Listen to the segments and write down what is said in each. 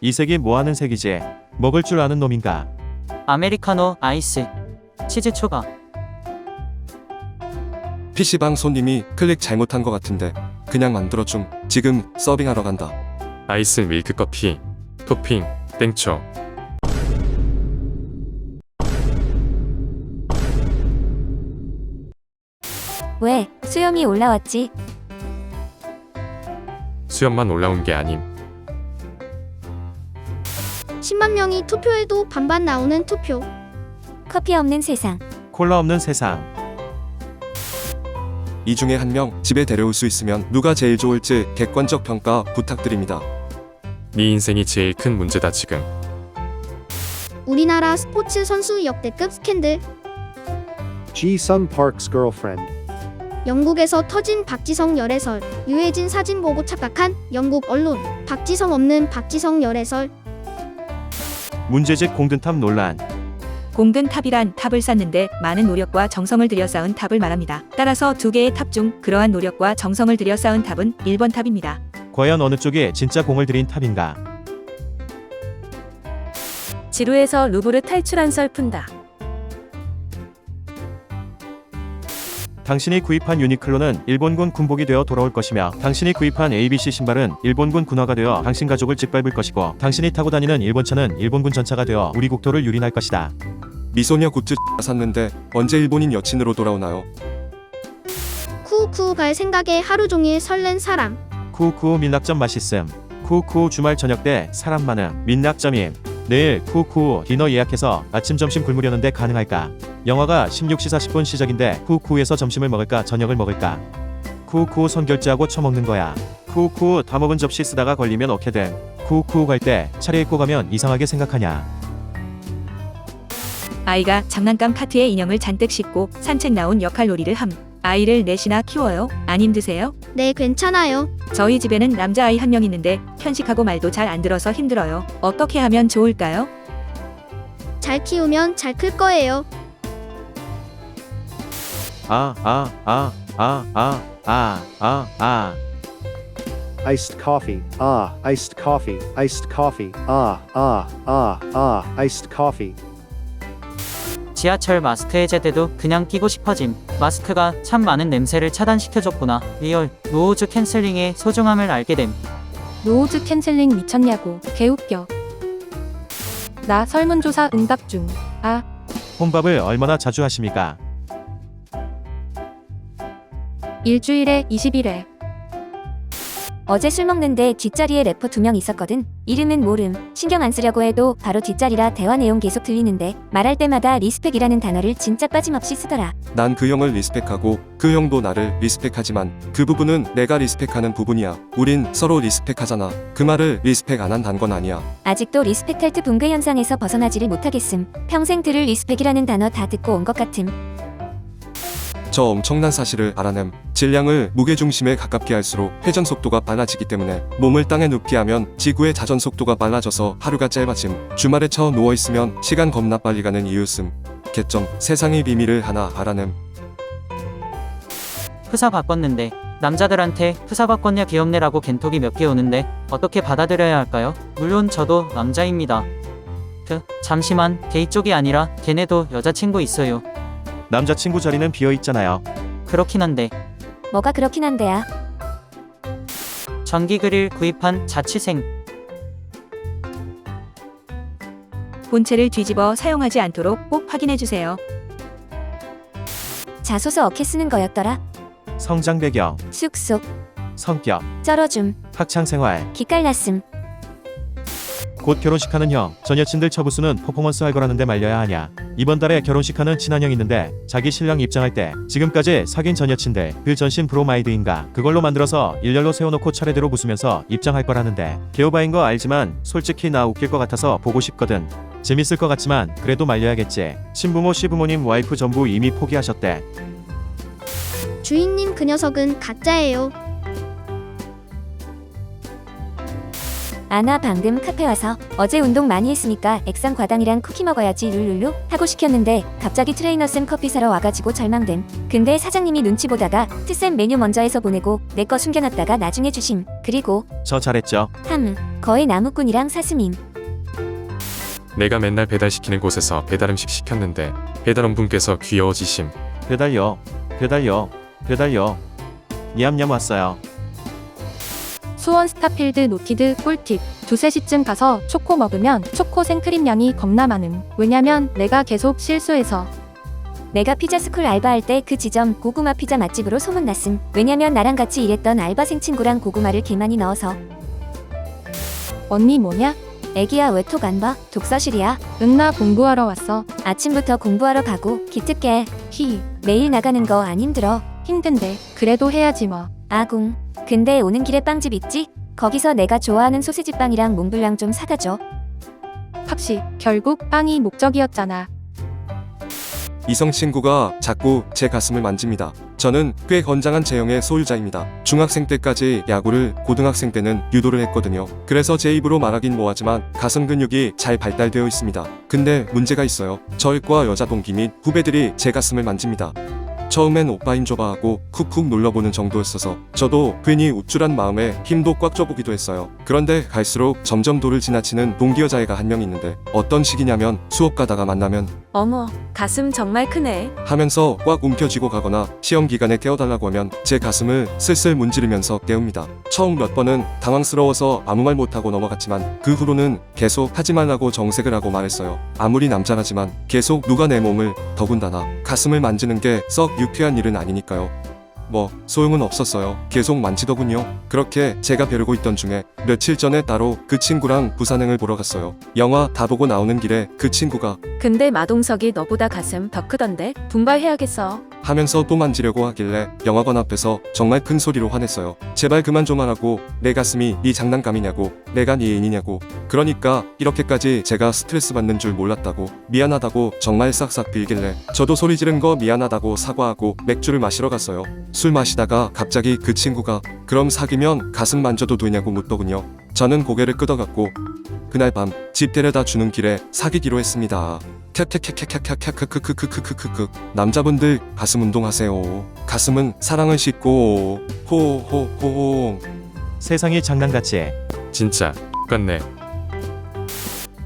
이 색이 뭐하는 색이지? 먹을 줄 아는 놈인가? 아메리카노 아이스 치즈 초과 PC방 손님이 클릭 잘못한 것 같은데 그냥 만들어줌 지금 서빙하러 간다 아이스 밀크 커피 토핑 땡초 왜? 수염이 올라왔지. 수염만 올라온 게 아님 10만 명이 투표해도 반반 나오는 투표. 커피 없는 세상. 콜라 없는 세상. 이 중에 한 명 집에 데려올 수 있으면 누가 제일 좋을지 객관적 평가 부탁드립니다 네 인생이 제일 큰 문제다 지금 우리나라 스포츠 선수 역대급 스캔들. Ji Sung Park's girlfriend. 영국에서 터진 박지성 열애설. 유해진 사진 보고 착각한 영국 언론. 박지성 없는 박지성 열애설. 문제집 공든탑 논란. 공든 탑이란 탑을 쌓는데 많은 노력과 정성을 들여 쌓은 탑을 말합니다. 따라서 두 개의 탑 중 그러한 노력과 정성을 들여 쌓은 탑은 1번 탑입니다. 과연 어느 쪽에 진짜 공을 들인 탑인가? 지루해서 루브르 탈출한 썰 푼다. 당신이 구입한 유니클로는 일본군 군복이 되어 돌아올 것이며 당신이 구입한 ABC 신발은 일본군 군화가 되어 당신 가족을 짓밟을 것이고 당신이 타고 다니는 일본 차는 일본군 전차가 되어 우리 국토를 유린할 것이다. 미소녀 굿즈 샀는데 언제 일본인 여친으로 돌아오나요? 쿠쿠 갈 생각에 하루 종일 설렌 사람. 쿠쿠 민낙점 맛있음. 쿠쿠 주말 저녁 때 사람 많음. 민낙점임. 내일 쿠쿠 디너 예약해서 아침 점심 굶으려는데 가능할까? 영화가 16시 40분 시작인데 쿠쿠에서 점심을 먹을까 저녁을 먹을까? 쿠쿠 선결제하고 처먹는 거야. 쿠쿠 다 먹은 접시 쓰다가 걸리면 어떻게 됨? 쿠쿠 갈 때 차려입고 가면 이상하게 생각하냐? 아이가 장난감 카트에 인형을 잔뜩 싣고 산책 나온 역할 놀이를 함. 아이를 넷이나 키워요? 안 힘드세요? 네, 괜찮아요. 저희 집에는 남자아이 한 명 있는데 편식하고 말도 잘 안 들어서 힘들어요. 어떻게 하면 좋을까요? 잘 키우면 잘 클 거예요. 아, 아, 아, 아, 아, 아, 아, 아. Iced coffee. Ah, iced coffee. Iced coffee. Ah, ah, ah, ah, iced coffee. 지하철 마스크 해제 때도 그냥 끼고 싶어짐 마스크가 참 많은 냄새를 차단시켜줬구나 리얼 노우즈 캔슬링의 소중함을 알게 됨 노우즈 캔슬링 미쳤냐고. 개웃겨. 나 설문조사 응답 중. 아, 혼밥을 얼마나 자주 하십니까? 일주일에 20일에. 어제 술 먹는데 뒷자리에 래퍼 두 명 있었거든. 이름은 모름. 신경 안 쓰려고 해도 바로 뒷자리라 대화 내용 계속 들리는데 말할 때마다 리스펙이라는 단어를 진짜 빠짐없이 쓰더라. 난 그 형을 리스펙하고 그 형도 나를 리스펙하지만 그 부분은 내가 리스펙하는 부분이야 우린 서로 리스펙하잖아 그 말을 리스펙 안 한다는 건 아니야 아직도 리스펙탈트 붕괴 현상에서 벗어나지를 못하겠음. 평생 들을 리스펙이라는 단어 다 듣고 온 것 같음. 저 엄청난 사실을 알아냄. 질량을 무게중심에 가깝게 할수록 회전 속도가 빨라지기 때문에 몸을 땅에 눕게 하면 지구의 자전 속도가 빨라져서 하루가 짧아짐. 주말에 처 누워 있으면 시간 겁나 빨리 가는 이유씀 개점 세상의 비밀을 하나 알아냄. 프사 바꿨는데 남자들한테 프사 바꿨냐 귀엽네라고 겐톡이 몇 개 오는데 어떻게 받아들여야 할까요? 물론 저도 남자입니다. 그 잠시만 게이 쪽이 아니라 걔네도 여자친구 있어요 남자친구 자리는 비어 있잖아요. 그렇긴 한데 뭐가 그렇긴 한데야. 전기 그릴 구입한 자취생 본체를 뒤집어 사용하지 않도록 꼭 확인해 주세요. 자소서 어케 쓰는 거였더라. 성장 배경, 쑥쑥. 성격, 쩔어줌. 학창 생활, 기깔났음. 곧 결혼식 하는 형, 전 여친들 처부수는 퍼포먼스 할 거라는데 말려야 하냐? 이번 달에 결혼식 하는 친한 형 있는데 자기 신랑 입장할 때 지금까지 사귄 전 여친들 그 전신 브로마이드인가 그걸로 만들어서 일렬로 세워놓고 차례대로 부수면서 입장할 거라는데 개오바인 거 알지만 솔직히 나 웃길 것 같아서 보고 싶거든. 재밌을 것 같지만 그래도 말려야겠지. 친부모 시부모님 와이프 전부 이미 포기하셨대. 주인님 그 녀석은 가짜예요. 아나 방금 카페 와서 어제 운동 많이 했으니까 액상 과당이랑 쿠키 먹어야지 룰룰루 하고 시켰는데 갑자기 트레이너 쌤 커피 사러 와가지고 절망됨. 근데 사장님이 눈치 보다가 트쌤 메뉴 먼저 해서 보내고 내 거 숨겨놨다가 나중에 주심. 그리고 저 잘했죠. 함 거의 나무꾼이랑 사슴임. 내가 맨날 배달시키는 곳에서 배달음식 시켰는데 배달원분께서 귀여워지심. 배달요. 배달요. 배달요. 냠냠 왔어요. 수원 스타필드 노티드 꿀팁. 두세 시쯤 가서 초코 먹으면 초코 생크림 양이 겁나 많음. 왜냐면 내가 계속 실수해서. 내가 피자 스쿨 알바할 때 그 지점 고구마 피자 맛집으로 소문났음. 왜냐면 나랑 같이 일했던 알바생 친구랑 고구마를 개 많이 넣어서. 언니 뭐냐? 애기야 왜 톡 안 봐? 독서실이야. 응 나 공부하러 왔어. 아침부터 공부하러 가고 기특해. 히. 매일 나가는 거 안 힘들어. 힘든데. 그래도 해야지 뭐. 아궁. 근데 오는 길에 빵집 있지? 거기서 내가 좋아하는 소세지 빵이랑 몽블랑 좀 사다 줘. 팍시. 결국 빵이 목적이었잖아. 이성 친구가 자꾸 제 가슴을 만집니다. 저는 꽤 건장한 체형의 소유자입니다. 중학생 때까지 야구를, 고등학생 때는 유도를 했거든요. 그래서 제 입으로 말하긴 뭐하지만 가슴 근육이 잘 발달되어 있습니다. 근데 문제가 있어요. 저희과 여자 동기 및 후배들이 제 가슴을 만집니다. 처음엔 오빠인 줘봐 하고 쿡쿡 눌러보는 정도였어서 저도 괜히 우쭐한 마음에 힘도 꽉 줘보기도 했어요. 그런데 갈수록 점점 도를 지나치는 동기 여자애가 한 명 있는데 어떤 식이냐면 수업 가다가 만나면 어머, 가슴 정말 크네. 하면서 꽉 움켜쥐고 가거나 시험 기간에 깨워달라고 하면 제 가슴을 슬슬 문지르면서 깨웁니다. 처음 몇 번은 당황스러워서 아무 말 못하고 넘어갔지만 그 후로는 계속 하지 말라고 정색을 하고 말했어요. 아무리 남자라지만 계속 누가 내 몸을 더군다나 가슴을 만지는 게썩 유쾌한 일은 아니니까요. 뭐 소용은 없었어요. 계속 만지더군요. 그렇게 제가 벼르고 있던 중에 며칠 전에 따로 그 친구랑 부산행을 보러 갔어요. 영화 다 보고 나오는 길에 그 친구가 근데 마동석이 너보다 가슴 더 크던데? 분발해야겠어. 하면서 또 만지려고 하길래 영화관 앞에서 정말 큰 소리로 화냈어요. 제발 그만 좀 하라고 내 가슴이 네 장난감이냐고 내가 네 애인이냐고 그러니까 이렇게까지 제가 스트레스 받는 줄 몰랐다고 미안하다고 정말 싹싹 빌길래 저도 소리 지른 거 미안하다고 사과하고 맥주를 마시러 갔어요. 술 마시다가 갑자기 그 친구가 그럼 사귀면 가슴 만져도 되냐고 묻더군요. 저는 고개를 끄덕였고 그날 밤 집 데려다 주는 길에 사귀기로 했습니다. 캬캬캬캬캬캬크크크크크크크크 남자분들 가슴 운동하세요. 가슴은 사랑을 싣고 호호호호 세상이 장난같이 해. 진짜 똑같네.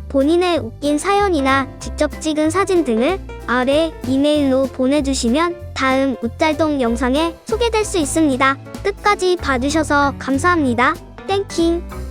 본인의 웃긴 사연이나 직접 찍은 사진 등을 아래 이메일로 보내주시면 다음 웃잘동 영상에 소개될 수 있습니다. 끝까지 봐주셔서 감사합니다. 땡킹.